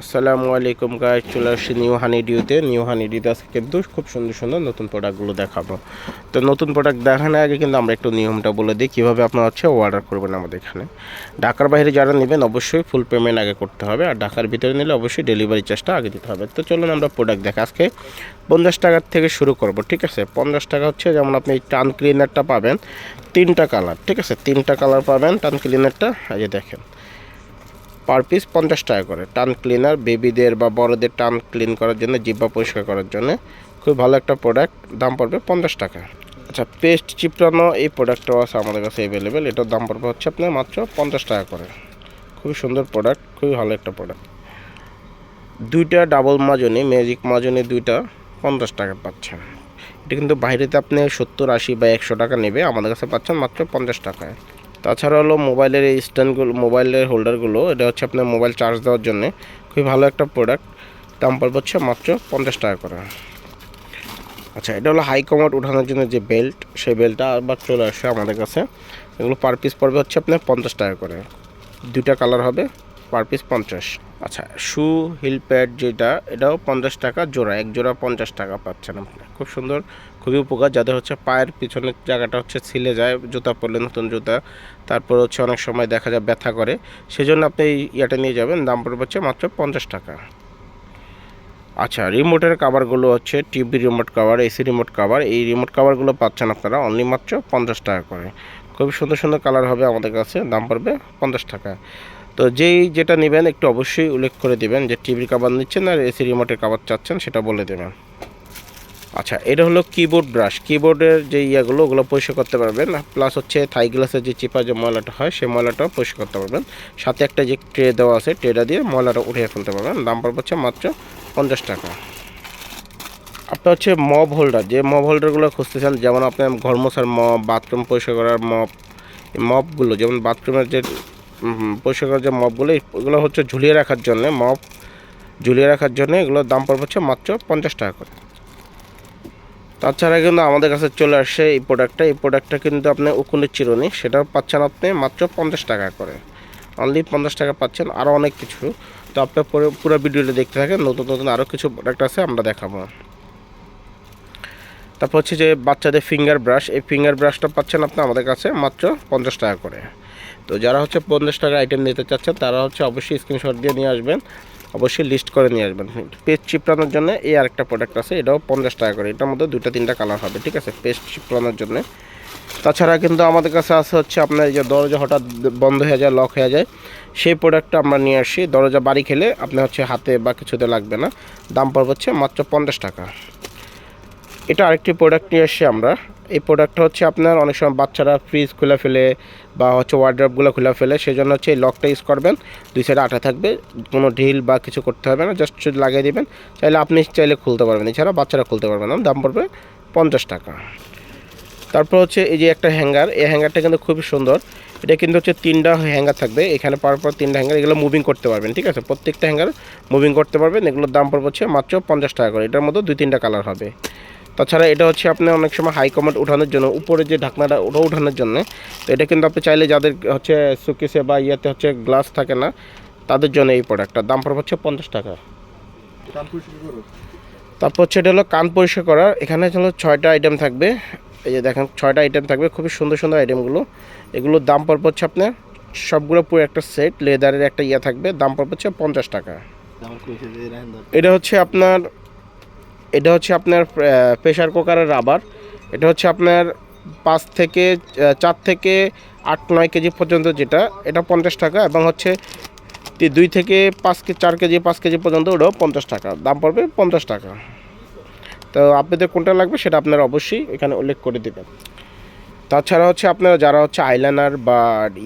আসসালামু আলাইকুম গাইজ চলে আসছি নিউ হানি ডিউতে নিউ হানি ডিউতে আজকে কিন্তু খুব সুন্দর সুন্দর নতুন প্রোডাক্টগুলো দেখাবো। তো নতুন প্রোডাক্ট দেখানোর আগে কিন্তু আমরা একটু নিয়মটা বলে দিই, কীভাবে আপনারা হচ্ছে অর্ডার করবেন আমাদের এখানে। ঢাকার বাইরে যারা নেবেন অবশ্যই ফুল পেমেন্ট আগে করতে হবে, আর ঢাকার ভিতরে নিলে অবশ্যই ডেলিভারি চার্জটা আগে দিতে হবে। তো চলুন আমরা প্রোডাক্ট দেখা আজকে পঞ্চাশ টাকার থেকে শুরু করব, ঠিক আছে? পঞ্চাশ টাকা হচ্ছে যেমন আপনি এই টান ক্লিনারটা পাবেন, তিনটা কালার ঠিক আছে? তিনটা কালার পাবেন, টান ক্লিনারটা যে দেখেন। পার পিস পঞ্চাশ টাকা করে। টান ক্লিনার বেবিদের বা বড়দের টান ক্লিন করার জন্য, জিব্বা পরিষ্কার করার জন্য খুব ভালো একটা প্রোডাক্ট দাম পড়বে পঞ্চাশ টাকা। আচ্ছা পেস্ট চিপটানো এই প্রোডাক্টটাও আছে আমাদের কাছে অ্যাভেলেবেল এটার দাম পড়বে হচ্ছে আপনার মাত্র পঞ্চাশ টাকা করে। খুবই সুন্দর প্রোডাক্ট খুবই ভালো একটা প্রোডাক্ট দুইটা ডাবল মাজনি ম্যাজিক মাজনি দুইটা পঞ্চাশ টাকা পাচ্ছেন এটা কিন্তু বাইরেতে আপনি সত্তর, আশি বা একশো টাকা নেবে, আমাদের কাছে পাচ্ছেন মাত্র পঞ্চাশ টাকায়। তাছাড়া হলো মোবাইলের এই স্ট্যান্ডগুলো, মোবাইলের হোল্ডারগুলো, এটা হচ্ছে আপনার মোবাইল চার্জ দেওয়ার জন্য খুবই ভালো একটা প্রোডাক্ট দাম পড়বে হচ্ছে মাত্র পঞ্চাশ টাকা করে। আচ্ছা এটা হলো হাই কমার্ট উঠানোর জন্য যে বেল্ট সেই বেল্টটা আবার চলে আসে আমাদের কাছে। এগুলো পার পিস পড়বে হচ্ছে আপনার পঞ্চাশ টাকা করে। দুইটা কালার হবে পার পিস পঞ্চাশ। আচ্ছা শু হিল প্যাড যেটা, এটাও পঞ্চাশ টাকা জোড়া, এক জোড়া পঞ্চাশ টাকা পাচ্ছেন আপনি। খুব সুন্দর। খুবই উপকার। যাদের হচ্ছে পায়ের পিছনের জায়গাটা হচ্ছে ছিলে যায়, জুতা পরলে নতুন জুতা। তারপর হচ্ছে অনেক সময় দেখা যায় ব্যথা করে। সেজন্য আপনি এই ইয়াটা নিয়ে যাবেন, দাম পড়বে হচ্ছে মাত্র পঞ্চাশ টাকা। আচ্ছা রিমোটের কাভারগুলো হচ্ছে TV remote cover AC remote cover এই রিমোট কাভারগুলো পাচ্ছেন আপনারা অনলি মাত্র পঞ্চাশ টাকা করে। খুবই সুন্দর সুন্দর কালার হবে আমাদের কাছে, দাম পড়বে পঞ্চাশ টাকা। তো যেই যেটা নেবেন একটু অবশ্যই উল্লেখ করে দেবেন যে টিভির কাভার নিচ্ছেন আর এসি রিমোটের কাভার চাচ্ছেন, সেটা বলে দেবেন। আচ্ছা এটা হলো কিবোর্ড ব্রাশ কিবোর্ডের যে ইয়েগুলো, ওগুলো পরিষ্কার করতে পারবেন। প্লাস হচ্ছে থাই গ্লাসের যে চিপা যে ময়লাটা হয়, সেই ময়লাটাও পরিষ্কার করতে পারবেন। সাথে একটা যে ট্রে দেওয়া আছে ট্রেটা দিয়ে ময়লাটা উঠিয়ে ফেলতে পারবেন। দাম পড়বে হচ্ছে মাত্র পঞ্চাশ টাকা। আপনার হচ্ছে মব হোল্ডার যে মব হোল্ডারগুলো খুঁজতেছেন, যেমন আপনার ঘর মোছার মপ বাথরুম পরিষ্কার করার এই মপগুলো যেমন বাথরুমের যে পরিষ্কার করার যে মপগুলো এগুলো হচ্ছে ঝুলিয়ে রাখার জন্য মপ ঝুলিয়ে রাখার জন্য এগুলোর দাম পড়বে হচ্ছে মাত্র পঞ্চাশ টাকা করে। তাছাড়া কিন্তু আমাদের কাছে চলে আসে এই প্রোডাক্টটা এই প্রোডাক্টটা কিন্তু আপনি উকুনের চিরুনি। সেটাও পাচ্ছেন আপনি মাত্র পঞ্চাশ টাকা করে। অনলি পঞ্চাশ টাকা পাচ্ছেন আরও অনেক কিছু। তো আপনার পুরো ভিডিওটা দেখতে থাকেন, নতুন নতুন আরও কিছু প্রোডাক্ট আছে, আমরা দেখাবো। তারপর হচ্ছে যে বাচ্চাদের ফিঙ্গার ব্রাশ এই ফিঙ্গার ব্রাশটা পাচ্ছেন আপনি আমাদের কাছে মাত্র পঞ্চাশ টাকা করে। তো যারা হচ্ছে পঞ্চাশ টাকা আইটেম নিতে চাচ্ছেন, তারা হচ্ছে অবশ্যই স্ক্রিনশট দিয়ে নিয়ে আসবেন। অবশ্যই লিস্ট করে নিয়ে আসবেন। পেস্ট চিপড়ানোর জন্য এই আরেকটা প্রোডাক্ট আছে, এটাও পঞ্চাশ টাকা করে। এটার মধ্যে দুটা তিনটা কালার হবে, ঠিক আছে? পেস্ট চিপড়ানোর জন্য। তাছাড়া কিন্তু আমাদের কাছে আছে হচ্ছে আপনার যে দরজা হঠাৎ বন্ধ হয়ে যায় লক হয়ে যায়, সেই প্রোডাক্টটা আমরা নিয়ে আসি। দরজা বাড়ি খেলে আপনি হচ্ছে হাতে বা কিছুতে লাগবে না। দাম পড়বে হচ্ছে মাত্র পঞ্চাশ টাকা। এটা আরেকটি প্রোডাক্ট নিয়ে এসেছি আমরা। এই প্রোডাক্টটা হচ্ছে আপনার অনেক সময় বাচ্চারা ফ্রিজ খুলে ফেলে বা হচ্ছে ওয়ার্ড্রপগুলো খুলে ফেলে সেই জন্য হচ্ছে এই লকটা ইউজ করবেন। দুই সাইডে আঠা থাকবে, কোনো ঢিল বা কিছু করতে হবে না জাস্ট শুধু লাগিয়ে দিবেন। চাইলে আপনি চাইলে খুলতে পারবেন এছাড়া বাচ্চারা খুলতে পারবেন না, দাম পড়বে পঞ্চাশ টাকা। তারপর হচ্ছে এই যে একটা হ্যাঙ্গার এই হ্যাঙ্গারটা কিন্তু খুবই সুন্দর। এটা কিন্তু হচ্ছে তিনটা হ্যাঙ্গার থাকবে, এখানে পর পর তিনটা হ্যাঙ্গার এগুলো মুভিং করতে পারবেন, ঠিক আছে? প্রত্যেকটা হ্যাঙ্গার মুভিং করতে পারবেন, এগুলোর দাম পড়বে হচ্ছে মাত্র পঞ্চাশ টাকা করে, এটার মধ্যে দুই তিনটা কালার হবে। তাছাড়া এটা হচ্ছে আপনি অনেক সময় হাই কমান্ড ওঠানোর জন্য উপরে যে ঢাকনাটা ওটা ওঠানোর জন্য তো এটা কিন্তু আপনি চাইলে যাদের হচ্ছে সুকেসে বা ইয়েতে হচ্ছে গ্লাস থাকে না তাদের জন্য এই প্রোডাক্টটার দাম পড়বে হচ্ছে পঞ্চাশ টাকা। তারপর হচ্ছে এটা হলো কান পরিষ্কার করার এখানে হলো ছয়টা আইটেম থাকবে। এই যে দেখেন ছয়টা আইটেম থাকবে খুবই সুন্দর সুন্দর আইটেমগুলো এগুলোর দাম পড়বে হচ্ছে আপনার সবগুলো পুরো একটা সেট লেদারের একটা ইয়ে থাকবে দাম পড়বে হচ্ছে পঞ্চাশ টাকা। এটা হচ্ছে আপনার এটা হচ্ছে আপনার প্রেশার কুকারের রাবার এটা হচ্ছে আপনার পাঁচ থেকে চার থেকে আট, নয় কেজি পর্যন্ত যেটা, এটা পঞ্চাশ টাকা এবং হচ্ছে দুই থেকে পাঁচ কে, চার কেজি, পাঁচ কেজি পর্যন্ত ওটাও পঞ্চাশ টাকা। দাম পড়বে পঞ্চাশ টাকা। তো আপনাদের কোনটা লাগবে সেটা আপনারা অবশ্যই এখানে উল্লেখ করে দেবেন। তাছাড়া হচ্ছে আপনারা যারা হচ্ছে আইলাইনার বা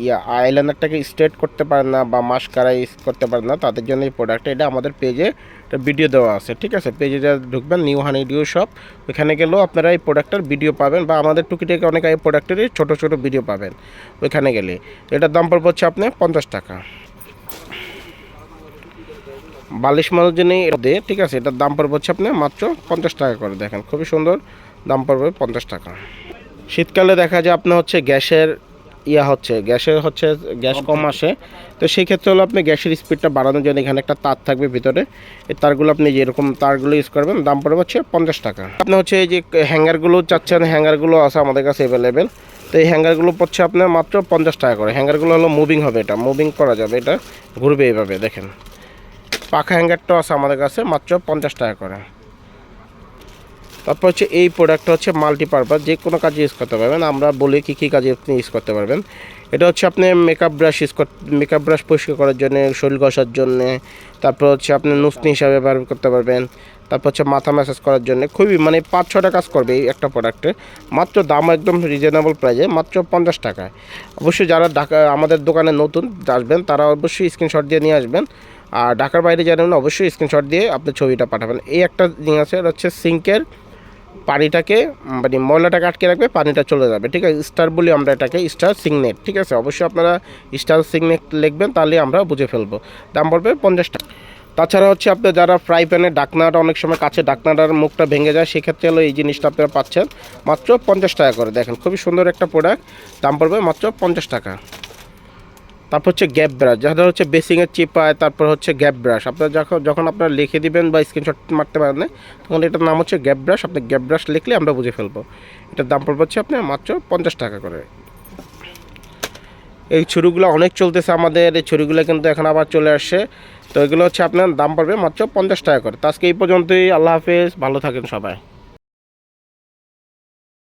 ইয়া আইলাইনারটাকে স্ট্রেট করতে পারেন না বা মাস্কারা ইউজ করতে পারেন না, তাদের জন্য এই প্রোডাক্টটা এটা আমাদের পেজে একটা ভিডিও দেওয়া আছে, ঠিক আছে? পেজে যা ঢুকবেন নিউ হানি ডিও শপ ওইখানে গেলেও আপনারা এই প্রোডাক্টটার ভিডিও পাবেন বা আমাদের টুকিটাকি অনেক এই প্রোডাক্টেরই ছোটো ছোটো ভিডিও পাবেন, ওইখানে গেলে। এটার দাম পড়বে হচ্ছে আপনি পঞ্চাশ টাকা। বালিশ মানুষ জন্য দিয়ে, ঠিক আছে? এটার দাম পড়বে হচ্ছে আপনি মাত্র পঞ্চাশ টাকা করে, দেখেন, খুবই সুন্দর, দাম পড়বে পঞ্চাশ টাকা। শীতকালে দেখা যায় আপনার হচ্ছে গ্যাসের ইয়া হচ্ছে গ্যাসের হচ্ছে গ্যাস কম আসে। তো সেই ক্ষেত্রে হলো আপনি গ্যাসের স্পিডটা বাড়ানোর জন্য এখানে একটা তার থাকবে ভিতরে। এই তারগুলো আপনি যেরকম তারগুলো ইউজ করবেন দাম পড়বে হচ্ছে পঞ্চাশ টাকা। আপনি হচ্ছে এই যে হ্যাঙ্গারগুলো চাচ্ছেন হ্যাঙ্গারগুলো আছে আমাদের কাছে অ্যাভেলেবেল তো এই হ্যাঙ্গারগুলো পড়ছে আপনার মাত্র পঞ্চাশ টাকা করে। হ্যাঙ্গারগুলো হলো মুভিং হবে এটা মুভিং করা যাবে এটা ঘুরবে এইভাবে দেখেন। পাখা হ্যাঙ্গারটাও আছে আমাদের কাছে মাত্র পঞ্চাশ টাকা করে। তারপর হচ্ছে এই প্রোডাক্টটা হচ্ছে মাল্টিপারপাস যে কোনো কাজে ইউজ করতে পারবেন। আমরা বলি কী কী কাজে আপনি ইউজ করতে পারবেন। এটা হচ্ছে আপনি makeup brush use makeup brush পরিষ্কার করার জন্য, শরীর ঘষার জন্য, তারপর হচ্ছে আপনি নুসনি হিসাবে ব্যবহার করতে পারবেন। তারপর হচ্ছে মাথা ম্যাসাজ করার জন্য খুবই মানে পাঁচ ছটা কাজ করবে এই একটা প্রোডাক্টে মাত্র দাম একদম রিজনেবল প্রাইসে মাত্র পঞ্চাশ টাকায়। অবশ্যই যারা ঢাকা, আমাদের দোকানে নতুন আসবেন, তারা অবশ্যই স্ক্রিনশট দিয়ে নিয়ে আসবেন। আর ঢাকার বাইরে যাবেন অবশ্যই স্ক্রিনশট দিয়ে আপনি ছবিটা পাঠাবেন। এই একটা জিনিস আছে হচ্ছে সিঙ্কের পানিটাকে মানে ময়লাটাকে আটকে রাখবে, পানিটা চলে যাবে। ঠিক আছে স্টার বলি আমরা এটাকে স্টার সিগনেট ঠিক আছে? অবশ্যই আপনারা স্টার সিগনেট লিখবেন, তাহলে আমরা বুঝে ফেলব। দাম পড়বে পঞ্চাশ টাকা। তাছাড়া হচ্ছে আপনি যারা ফ্রাই প্যানের ডাকনাটা অনেক সময় কাছে ডাকনাটার মুখটা ভেঙে যায়, সেক্ষেত্রে হলো এই জিনিসটা আপনারা পাচ্ছেন মাত্র পঞ্চাশ টাকা করে। দেখেন, খুবই সুন্দর একটা প্রোডাক্ট দাম পড়বে মাত্র পঞ্চাশ টাকা। তারপর হচ্ছে গ্যাপ ব্রাশ যারা হচ্ছে বেসিংয়ের চিপায় তারপর হচ্ছে গ্যাপ ব্রাশ আপনার যখন যখন আপনারা লিখে দিবেন বা স্ক্রিনশট মারতে পারেন তখন এটার নাম হচ্ছে গ্যাপ ব্রাশ আপনি গ্যাপ ব্রাশ লিখলে আমরা বুঝে ফেলব। এটার দাম পড়বে হচ্ছে আপনার মাত্র পঞ্চাশ টাকা করে। এই ছুরিগুলো অনেক চলতেছে আমাদের, এই ছুরিগুলো কিন্তু এখন আবার চলে আসছে। তো এগুলো হচ্ছে আপনার দাম পড়বে মাত্র পঞ্চাশ টাকা করে। তো আজকে এই পর্যন্তই। আল্লাহ হাফেজ। ভালো থাকেন সবাই।